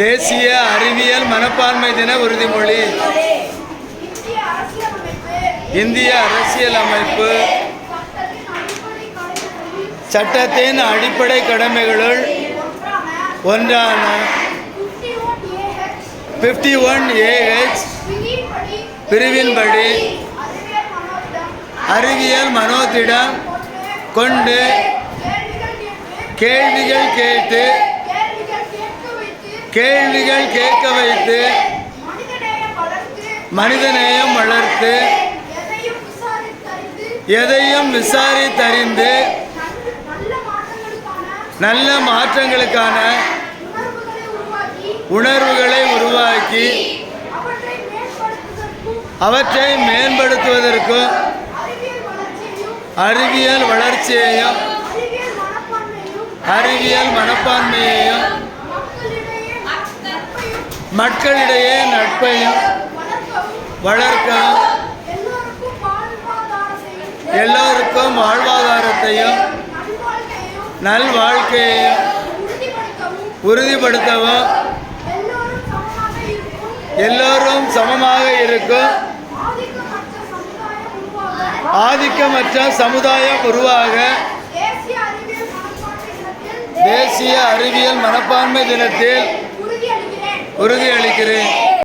தேசிய அறிவியல் மனப்பான்மை தின உறுதிமொழி. இந்திய அரசியலமைப்பு அமைப்பு. சட்டத்தின் அடிப்படை கடமைகளுள் ஒன்றான ஃபிஃப்டி ஒன் ஏஹெச் பிரிவின்படி அறிவியல் மனோதிடம் கொண்டு கேள்விகள் கேட்டு கேள்விகள் கேட்க வைத்து கேள்விகள் மனிதநேயம் வளர்த்து எதையும் விசாரித்தறிந்து நல்ல மாற்றங்களுக்கான உணர்வுகளை உருவாக்கி அவற்றை மேம்படுத்துவதற்கும் அறிவியல் வளர்ச்சியையும் அறிவியல் வளர்ச்சியையும் அறிவியல் மனப்பான்மையையும் அறிவியல் மனப்பான்மையையும் மக்களிடையே நட்பையும் வளர்க்கவும் எல்லோருக்கும் வாழ்வாதாரத்தையும் நல்வாழ்க்கையையும் நல்வாழ்க்கையையும் உறுதிப்படுத்தவும். எல்லோரும் சமமாக இருக்கும். ஆதிக்கமற்ற சமுதாயம் உருவாக. தேசிய அறிவியல் மனப்பான்மை தினத்தில் தேசிய அறிவியல் மனப்பான்மை தினத்தில் உறுதியளிக்கிறேன் உறுதியளிக்கிறேன்.